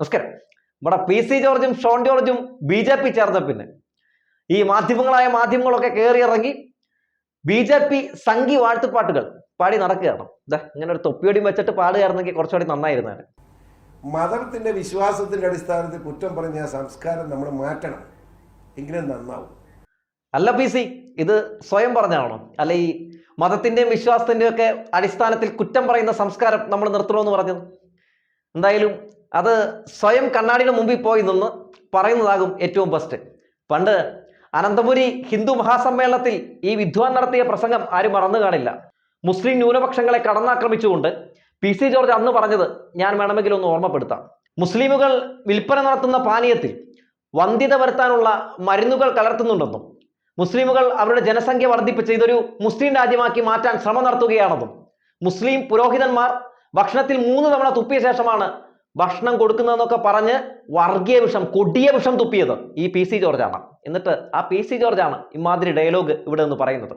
നമസ്കാരം. നമ്മുടെ P C ജോർജും ഷോൺ ജോർജും ബി ജെ പി ചേർന്ന പിന്നെ ഈ മാധ്യമങ്ങളായ മാധ്യമങ്ങളൊക്കെ കയറി ഇറങ്ങി ബി ജെ പി സംഘി വാഴ്ത്തുപാട്ടുകൾ പാടി നടക്കുകയാണ്. ഇതാ ഇങ്ങനെ ഒരു തൊപ്പിയൊടിയും വെച്ചിട്ട് പാടുകയായിരുന്നെങ്കിൽ കുറച്ചുകൂടി നന്നായിരുന്നാണ് മതത്തിന്റെ വിശ്വാസത്തിന്റെ അടിസ്ഥാനത്തിൽ കുറ്റം പറഞ്ഞ സംസ്കാരം നമ്മൾ മാറ്റണം. എങ്കിലും നന്നാവും. അല്ല പി സി ഇത് സ്വയം പറഞ്ഞാണോ അല്ല ഈ മതത്തിന്റെയും വിശ്വാസത്തിന്റെയും ഒക്കെ അടിസ്ഥാനത്തിൽ കുറ്റം പറയുന്ന സംസ്കാരം നമ്മൾ നിർത്തണമെന്ന് പറഞ്ഞത്? എന്തായാലും അത് സ്വയം കണ്ണാടിയുടെ മുമ്പിൽ പോയി നിന്ന് പറയുന്നതാകും ഏറ്റവും ബെസ്റ്റ് പണ്ട് അനന്തപുരി ഹിന്ദു മഹാസമ്മേളനത്തിൽ ഈ വിദ്വാൻ നടത്തിയ പ്രസംഗം ആരും മറന്നു കാണില്ല. മുസ്ലിം ന്യൂനപക്ഷങ്ങളെ കടന്നാക്രമിച്ചുകൊണ്ട് പി സി ജോർജ് അന്ന് പറഞ്ഞത് ഞാൻ വേണമെങ്കിൽ ഒന്ന് ഓർമ്മപ്പെടുത്താം. മുസ്ലിമുകൾ വിൽപ്പന നടത്തുന്ന പാനീയത്തിൽ വന്ധ്യത വരുത്താനുള്ള മരുന്നുകൾ കലർത്തുന്നുണ്ടെന്നും മുസ്ലിമുകൾ അവരുടെ ജനസംഖ്യ വർദ്ധിപ്പിച്ച് ഇതൊരു മുസ്ലിം രാജ്യമാക്കി മാറ്റാൻ ശ്രമം നടത്തുകയാണെന്നും മുസ്ലിം പുരോഹിതന്മാർ ഭക്ഷണത്തിൽ മൂന്ന് തവണ തുപ്പിയ ശേഷമാണ് ഭക്ഷണം കൊടുക്കുന്നതെന്നൊക്കെ പറഞ്ഞ് വർഗീയ വിഷം കൊടിയ വിഷം തുപ്പിയത് ഈ പി സി ജോർജാണ്. എന്നിട്ട് ആ പി സി ജോർജാണ് ഇമാതിരി ഡയലോഗ് ഇവിടെ നിന്ന് പറയുന്നത്.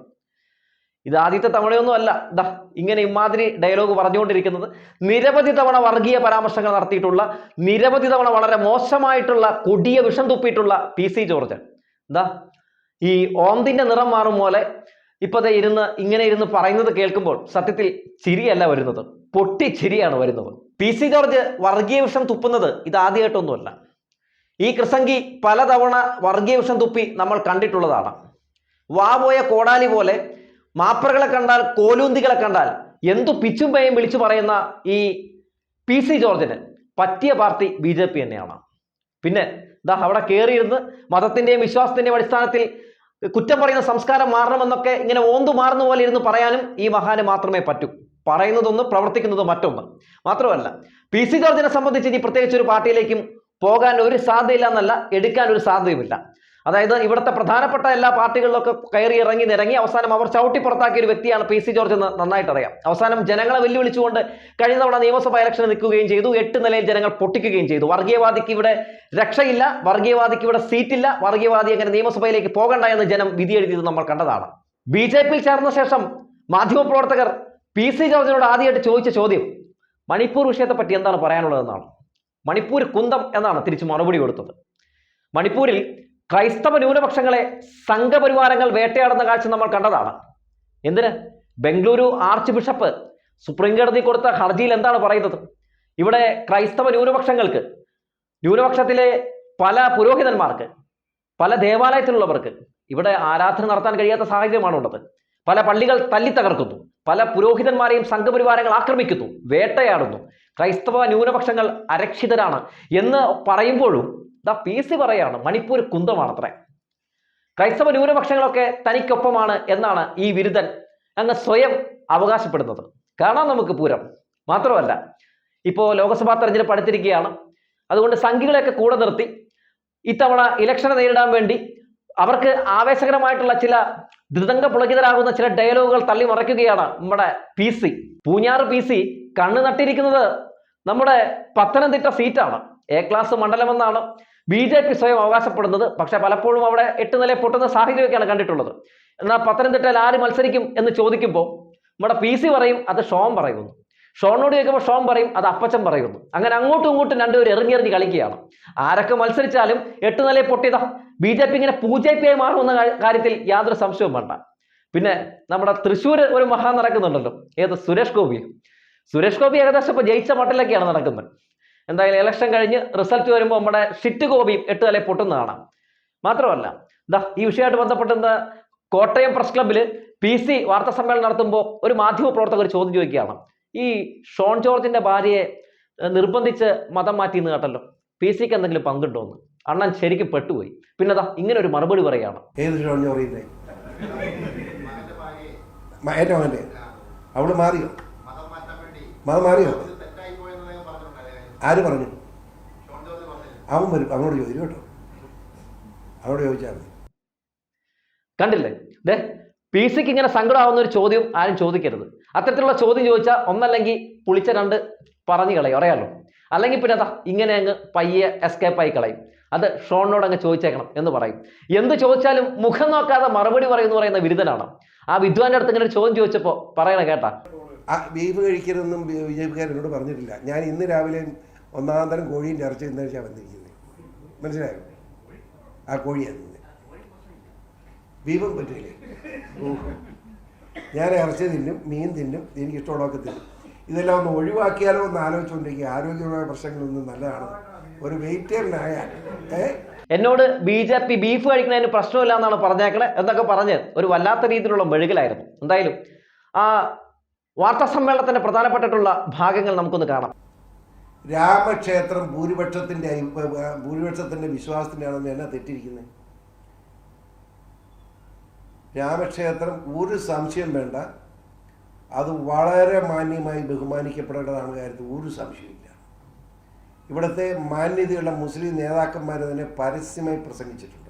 ഇത് ആദ്യത്തെ തവണയൊന്നും അല്ല. ദാ ഇങ്ങനെ ഇമാതിരി ഡയലോഗ് പറഞ്ഞുകൊണ്ടിരിക്കുന്നത്. നിരവധി തവണ വർഗീയ പരാമർശങ്ങൾ നടത്തിയിട്ടുള്ള നിരവധി തവണ വളരെ മോശമായിട്ടുള്ള കൊടിയ വിഷം തുപ്പിയിട്ടുള്ള പി സി ജോർജ്. ദാ ഈ ഓന്തിന്റെ നിറം മാറും പോലെ ഇപ്പൊ ദേ ഇരുന്ന് ഇങ്ങനെ ഇരുന്ന് പറയുന്നത് കേൾക്കുമ്പോൾ സത്യത്തിൽ ചിരിയല്ല വരുന്നത്. പൊട്ടിച്ചിരിയാണ് വരുന്നത്. പി സി ജോർജ് വർഗീയ വിഷം തുപ്പുന്നത് ഇത് ആദ്യമായിട്ടൊന്നുമല്ല ഈ കൃസംഗി പലതവണ വർഗീയ വിഷം തുപ്പി നമ്മൾ കണ്ടിട്ടുള്ളതാണ്. വാ പോയ കോടാലി പോലെ മാപ്പറകളെ കണ്ടാൽ കോലൂന്തികളെ കണ്ടാൽ എന്തു പിച്ചും പേയും വിളിച്ചു പറയുന്ന ഈ പി സി ജോർജിന് പറ്റിയ പാർട്ടി ബി ജെ പി തന്നെയാണ്. പിന്നെ ഇതാ അവിടെ കയറിയിരുന്ന് മതത്തിന്റെയും വിശ്വാസത്തിന്റെയും അടിസ്ഥാനത്തിൽ കുറ്റം പറയുന്ന സംസ്കാരം മാറണമെന്നൊക്കെ ഇങ്ങനെ ഓന്തു മാറുന്ന പോലെ ഇരുന്ന് പറയാനും ഈ മഹാന് മാത്രമേ പറ്റൂ. പറയുന്നതൊന്ന് പ്രവർത്തിക്കുന്നത് മറ്റൊന്ന്. മാത്രമല്ല പി സി ജോർജിനെ സംബന്ധിച്ച് ഇനി പ്രത്യേകിച്ച് ഒരു പാർട്ടിയിലേക്കും പോകാൻ ഒരു സാധ്യതയില്ല എന്നല്ല എടുക്കാൻ ഒരു സാധ്യതയുമില്ല. അതായത് ഇവിടുത്തെ പ്രധാനപ്പെട്ട എല്ലാ പാർട്ടികളിലൊക്കെ കയറി ഇറങ്ങി നിരങ്ങി അവസാനം അവർ ചവിട്ടി പുറത്താക്കിയ ഒരു വ്യക്തിയാണ് പി സി ജോർജ് എന്ന് നന്നായിട്ട് അറിയാം. അവസാനം ജനങ്ങളെ വെല്ലുവിളിച്ചുകൊണ്ട് കഴിഞ്ഞ തവണ നിയമസഭാ ഇലക്ഷന് നിൽക്കുകയും ചെയ്തു. എട്ട് നിലയിൽ ജനങ്ങൾ പൊട്ടിക്കുകയും ചെയ്തു. വർഗീയവാദിക്ക് ഇവിടെ രക്ഷയില്ല വർഗീയവാദിക്ക് ഇവിടെ സീറ്റില്ല വർഗീയവാദി അങ്ങനെ നിയമസഭയിലേക്ക് പോകണ്ട എന്ന് ജനം വിധി എഴുതിയത് നമ്മൾ കണ്ടതാണ്. ബി ജെ പിയിൽ ചേർന്ന ശേഷം മാധ്യമപ്രവർത്തകർ പി സി ജോർജിനോട് ആദ്യമായിട്ട് ചോദിച്ച ചോദ്യം മണിപ്പൂർ വിഷയത്തെ പറ്റി എന്താണ് പറയാനുള്ളതെന്നാണ്. മണിപ്പൂർ കുന്തം എന്നാണ് തിരിച്ചു മറുപടി കൊടുത്തത്. മണിപ്പൂരിൽ ക്രൈസ്തവ ന്യൂനപക്ഷങ്ങളെ സംഘപരിവാരങ്ങൾ വേട്ടയാടുന്ന കാഴ്ച നമ്മൾ കണ്ടതാണ്. എന്തിന്? ബംഗളൂരു ആർച്ച് ബിഷപ്പ് സുപ്രീം കോടതി കൊടുത്ത ഹർജിയിൽ എന്താണ് പറയുന്നത്? ഇവിടെ ക്രൈസ്തവ ന്യൂനപക്ഷങ്ങൾക്ക് ന്യൂനപക്ഷത്തിലെ പല പുരോഹിതന്മാർക്ക് പല ദേവാലയത്തിലുള്ളവർക്ക് ഇവിടെ ആരാധന നടത്താൻ കഴിയാത്ത സാഹചര്യമാണ് ഉള്ളത് പല പള്ളികൾ തല്ലി തകർക്കുന്നു. പല പുരോഹിതന്മാരെയും സംഘപരിവാരങ്ങൾ ആക്രമിക്കുന്നു വേട്ടയാടുന്നു. ക്രൈസ്തവ ന്യൂനപക്ഷങ്ങൾ അരക്ഷിതരാണ് എന്ന് പറയുമ്പോഴും ദ പി സി പറയാണ് മണിപ്പൂർ കുന്തമാണത്രേ. ക്രൈസ്തവ ന്യൂനപക്ഷങ്ങളൊക്കെ തനിക്കൊപ്പമാണ് എന്നാണ് ഈ വിരുദ്ധൻ അങ്ങ് സ്വയം അവകാശപ്പെടുന്നത്. കാണാം നമുക്ക് പൂരം. മാത്രമല്ല ഇപ്പോൾ ലോക്സഭാ തെരഞ്ഞെടുപ്പ് അടുത്തിരിക്കുകയാണ്. അതുകൊണ്ട് സംഘികളെയൊക്കെ കൂടെ നിർത്തി ഇത്തവണ ഇലക്ഷനെ നേരിടാൻ വേണ്ടി അവർക്ക് ആവേശകരമായിട്ടുള്ള ചില ധൃതംഗ പുളകിതരാകുന്ന ചില ഡയലോഗുകൾ തള്ളി മറയ്ക്കുകയാണ് നമ്മുടെ P C Poonjar P C കണ്ണു നട്ടിരിക്കുന്നത് നമ്മുടെ പത്തനംതിട്ട സീറ്റാണ്. എ ക്ലാസ് മണ്ഡലമെന്നാണ് ബി ജെ പി സ്വയം അവകാശപ്പെടുന്നത്. പക്ഷെ പലപ്പോഴും അവിടെ എട്ട് നില പൊട്ടുന്ന സാഹചര്യമൊക്കെയാണ് കണ്ടിട്ടുള്ളത്. എന്നാൽ പത്തനംതിട്ടയിൽ ആര് മത്സരിക്കും എന്ന് ചോദിക്കുമ്പോൾ നമ്മുടെ പി സി പറയും അത് ഷോം പറയുന്നു. ഷോണിനോട് ചോദിക്കുമ്പോൾ ഷോം പറയും അത് അപ്പച്ചൻ പറയുന്നു. അങ്ങനെ അങ്ങോട്ടും ഇങ്ങോട്ടും രണ്ടുപേരും എറിഞ്ഞെറിഞ്ഞ് കളിക്കുകയാണ്. ആരൊക്കെ മത്സരിച്ചാലും എട്ട് നിലയെ പൊട്ടിയതാ. ബി ജെ പി ഇങ്ങനെ പൂജപ്പിയായി മാറുമെന്ന കാര്യത്തിൽ യാതൊരു സംശയവും വേണ്ട. പിന്നെ നമ്മുടെ തൃശ്ശൂർ ഒരു മഹാ നടക്കുന്നുണ്ടല്ലോ. ഏത്? സുരേഷ് ഗോപി. സുരേഷ് ഗോപി ഏകദേശം ഇപ്പൊ ജയിച്ച മട്ടിലൊക്കെയാണ് നടക്കുന്നത്. എന്തായാലും ഇലക്ഷൻ കഴിഞ്ഞ് റിസൾട്ട് വരുമ്പോൾ നമ്മുടെ ഷിറ്റ് ഗോപിയും എട്ട് നിലയെ പൊട്ടുന്നതാണ്. മാത്രമല്ല ദാ ഈ വിഷയമായിട്ട് ബന്ധപ്പെട്ട കോട്ടയം പ്രസ് ക്ലബ്ബിൽ പി സി വാർത്താ സമ്മേളനം നടത്തുമ്പോൾ ഒരു മാധ്യമ പ്രവർത്തകർ ചോദ്യം ചോദിക്കുകയാണ്. ഈ ഷോൺ ജോർജിന്റെ ഭാര്യയെ നിർബന്ധിച്ച് മതം മാറ്റി എന്ന് കേട്ടല്ലോ. പി സിക്ക് എന്തെങ്കിലും പങ്കുണ്ടോ എന്ന്. അണ്ണൻ ശരിക്കും പെട്ടുപോയി. പിന്നെ അതാ ഇങ്ങനെ ഒരു മറുപടി പറയാണ് ഏത് ഷോൺ എന്റെ മകന്റെ അവൾ മാറിയോ? മതം മാറിയോ? ആര് പറഞ്ഞു? അവൻ വരും. അവനോട് ചോദിച്ചു കേട്ടോ. അവനോട് ചോദിച്ചാൽ മതി. കണ്ടില്ലേ? ദേ പി സിക്ക് ഇങ്ങനെ സങ്കടമാവുന്ന ഒരു ചോദ്യം ആരും ചോദിക്കരുത്. അത്തരത്തിലുള്ള ചോദ്യം ചോദിച്ചാൽ ഒന്നല്ലെങ്കിൽ പുളിച്ച രണ്ട് പറഞ്ഞു കളയും അറിയാലോ? അല്ലെങ്കിൽ പിന്നെ അതാ ഇങ്ങനെ അങ്ങ് പയ്യെ എസ്കേപ്പ് ആയി കളയും. അത് ഷോണിനോട് അങ്ങ് ചോദിച്ചേക്കണം എന്ന് പറയും. എന്ത് ചോദിച്ചാലും മുഖം നോക്കാതെ മറുപടി പറയുമെന്ന് പറയുന്ന ബിരുദനാണ് ആ വിദ്വാന്റെ അടുത്ത് ഇങ്ങനെ ചോദ്യം ചോദിച്ചപ്പോൾ പറയണ കേട്ടാ. ആ ബീഫ് കഴിക്കരുതെന്നും ബി ജെ പറഞ്ഞിട്ടില്ല. ഞാൻ ഇന്ന് രാവിലെ ഒന്നാം തരം കോഴിയും ഇറച്ചി തിന്നഴിച്ചാൽ വന്നിരിക്കുന്നത് മനസ്സിലായോ? ആ കോഴിയാണ് ബീഫും പറ്റില്ലേ ഞാൻ ഇറച്ചി തിന്നും മീൻ തിന്നും എനിക്ക് ഇഷ്ടമുള്ളതൊക്കെ തിന്നും. ഇതെല്ലാം ഒന്ന് ഒഴിവാക്കിയാലോ എന്ന് ആലോചിച്ചുകൊണ്ടിരിക്കുക ആരോഗ്യപരമായ പ്രശ്നങ്ങളൊന്നും നല്ലതാണ്? ഒരു വെയിറ്റേറിനായാൽ ഏ? എന്നോട് ബി ജെ പി ബീഫ് കഴിക്കുന്നതിന് പ്രശ്നമില്ല എന്നാണ് പറഞ്ഞേക്കണേ എന്നൊക്കെ പറഞ്ഞ് ഒരു വല്ലാത്ത രീതിയിലുള്ള മെഴുകിലായിരുന്നു. എന്തായാലും ആ വാർത്താ സമ്മേളനത്തിന്റെ പ്രധാനപ്പെട്ടിട്ടുള്ള ഭാഗങ്ങൾ നമുക്കൊന്ന് കാണാം. രാമക്ഷേത്രം ഭൂരിപക്ഷത്തിന്റെ ഭൂരിപക്ഷത്തിന്റെ വിശ്വാസത്തിന്റെ ആണെന്ന് എന്നാ തെറ്റിരിക്കുന്നത് രാമക്ഷേത്രം ഒരു സംശയം വേണ്ട. അത് വളരെ മാന്യമായി ബഹുമാനിക്കപ്പെടേണ്ടതാണ് കാര്യത്തിൽ ഒരു സംശയമില്ല ഇവിടുത്തെ മാന്യതയുള്ള മുസ്ലിം നേതാക്കന്മാർ അതിനെ പരസ്യമായി പ്രസംഗിച്ചിട്ടുണ്ട്.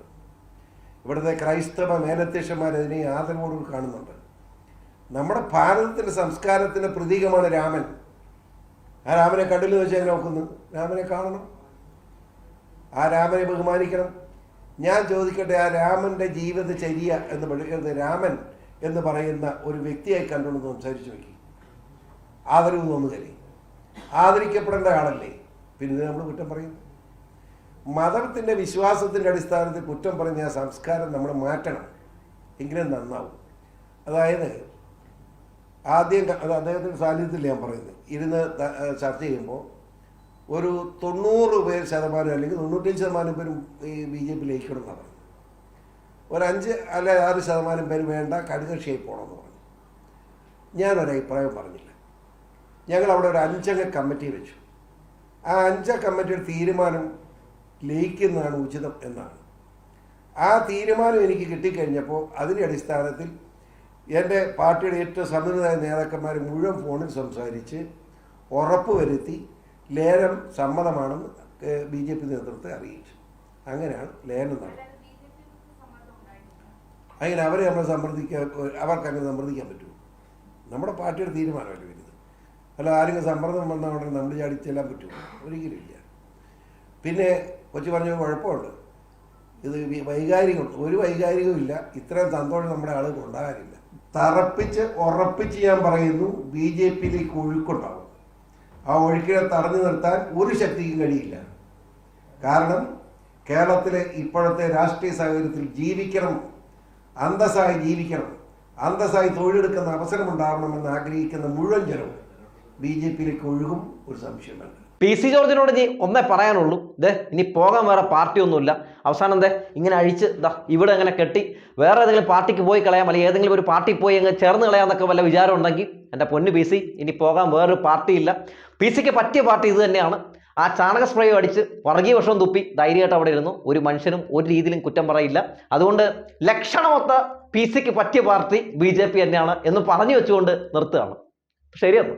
ഇവിടുത്തെ ക്രൈസ്തവ മേലധ്യക്ഷന്മാർ അതിനെ ആദരവോടും കാണുന്നുണ്ട്. നമ്മുടെ ഭാരതത്തിന്റെ സംസ്കാരത്തിന്റെ പ്രതീകമാണ് രാമൻ. ആ രാമനെ കണ്ടില്ലെന്ന് വെച്ച് എങ്ങനെ നോക്കുന്നു? രാമനെ കാണണം. ആ രാമനെ ബഹുമാനിക്കണം. ഞാൻ ചോദിക്കട്ടെ ആ രാമന്റെ ജീവിതചര്യ എന്ന് പറയുന്നത് രാമൻ എന്ന് പറയുന്ന ഒരു വ്യക്തിയായി കണ്ടുകൊണ്ട് സംസാരിച്ചു നോക്കി. ആദരവ് തോന്നുകയല്ലേ ആദരിക്കപ്പെടേണ്ട ആളല്ലേ? പിന്നെ നമ്മൾ കുറ്റം പറയും. മതത്തിന്റെ വിശ്വാസത്തിന്റെ അടിസ്ഥാനത്തിൽ കുറ്റം പറഞ്ഞ ആ സംസ്കാരം നമ്മൾ മാറ്റണം. എങ്കിലേ നന്നാവും. അതായത് ആദ്യം അത് അദ്ദേഹത്തിന്റെ സാന്നിധ്യത്തിൽ ഞാൻ പറയുന്നത്. ഇരുന്ന് ചർച്ച ചെയ്യുമ്പോൾ ഒരു തൊണ്ണൂറ് പേര് ശതമാനം അല്ലെങ്കിൽ തൊണ്ണൂറ്റഞ്ച് ശതമാനം പേരും ഈ ബി ജെ പി ലയിക്കണം പറയുന്നത് ഒരു അഞ്ച് അല്ലെ ആറ് ശതമാനം പേര് വേണ്ട കടുകക്ഷിയായി പോകണമെന്ന് പറഞ്ഞു. ഞാനൊരു പറഞ്ഞില്ല. ഞങ്ങൾ അവിടെ ഒരു അഞ്ചംഗ കമ്മിറ്റി വെച്ചു. ആ അഞ്ച കമ്മിറ്റിയുടെ തീരുമാനം ലയിക്കുന്നതാണ് ഉചിതം എന്നാണ്. ആ തീരുമാനം എനിക്ക് കിട്ടിക്കഴിഞ്ഞപ്പോൾ അതിന്റെ അടിസ്ഥാനത്തിൽ എന്റെ പാർട്ടിയുടെ ഏറ്റവും സമ്മതരായ നേതാക്കന്മാർ മുഴുവൻ ഫോണിൽ സംസാരിച്ച് ഉറപ്പ് വരുത്തി ലേലം സമ്മതമാണെന്ന് ബി ജെ പി നേതൃത്വത്തെ അറിയിച്ചു. അങ്ങനെയാണ് ലേലം നടന്നത്. അങ്ങനെ അവരെ നമ്മൾ സമ്മർദ്ദിക്കാൻ അവർക്ക് അങ്ങനെ സമ്മർദ്ദിക്കാൻ പറ്റുമോ? നമ്മുടെ പാർട്ടിയുടെ തീരുമാനമല്ലേ വരുന്നത്? അല്ല ആരെങ്കിലും സമ്മർദ്ദം വന്നാൽ ഉടനെ നമ്മൾ ചാടി ചെല്ലാൻ പറ്റുമോ? ഒരിക്കലും ഇല്ല. പിന്നെ കൊച്ചു പറഞ്ഞ കുഴപ്പമുണ്ട്. ഇത് വൈകാരികം ഒരു വൈകാരികവും ഇല്ല. ഇത്രയും സന്തോഷം നമ്മുടെ ആളുകൾ ഉണ്ടാകാനില്ല. തറപ്പിച്ച് ഉറപ്പിച്ച് ഞാൻ പറയുന്നു ബി ജെ പിയിലേക്ക് ഒഴുക്കുണ്ടാവും. ആ ഒഴുക്കിനെ തടഞ്ഞു നിർത്താൻ ഒരു ശക്തിക്കും കഴിയില്ല. കാരണം കേരളത്തിലെ ഇപ്പോഴത്തെ രാഷ്ട്രീയ സാഹചര്യത്തിൽ ജീവിക്കണം അന്തസ്സായി ജീവിക്കണം അന്തസ്സായി തൊഴിലെടുക്കുന്ന അവസരമുണ്ടാവണമെന്ന് ആഗ്രഹിക്കുന്ന മുഴുവൻ ജനവും ബി ജെ പിയിലേക്ക് ഒഴുകും ഒരു സംശയമല്ല പി സി ജോർജിനോട് ഇനി ഒന്നേ പറയാനുള്ളൂ. ദേ ഇനി പോകാൻ വേറെ പാർട്ടി ഒന്നുമില്ല അവസാനം ദേ ഇങ്ങനെ അഴിച്ച് ദാ ഇവിടെ അങ്ങനെ കെട്ടി വേറെ ഏതെങ്കിലും പാർട്ടിക്ക് പോയി കളയാം. അല്ലെങ്കിൽ ഏതെങ്കിലും ഒരു പാർട്ടി പോയി അങ്ങ് ചേർന്ന് കളയാമെന്നൊക്കെ വല്ല വിചാരം ഉണ്ടെങ്കിൽ എന്റെ പൊന്ന് പി സി ഇനി പോകാൻ വേറൊരു പാർട്ടിയില്ല പി സിക്ക് പറ്റിയ പാർട്ടി ഇത് തന്നെയാണ്. ആ ചാണക സ്പ്രേ അടിച്ച് വർഗീയ വിഷം തുപ്പി ധൈര്യമായിട്ട് അവിടെ ഇരുന്നു. ഒരു മനുഷ്യനും ഒരു രീതിയിലും കുറ്റം പറയില്ല. അതുകൊണ്ട് ലക്ഷണമൊത്ത പി സിക്ക് പറ്റിയ പാർട്ടി ബി ജെ പി തന്നെയാണ് എന്ന് പറഞ്ഞു വെച്ചുകൊണ്ട് നിർത്തുകയാണ്. ശരിയെന്ന്.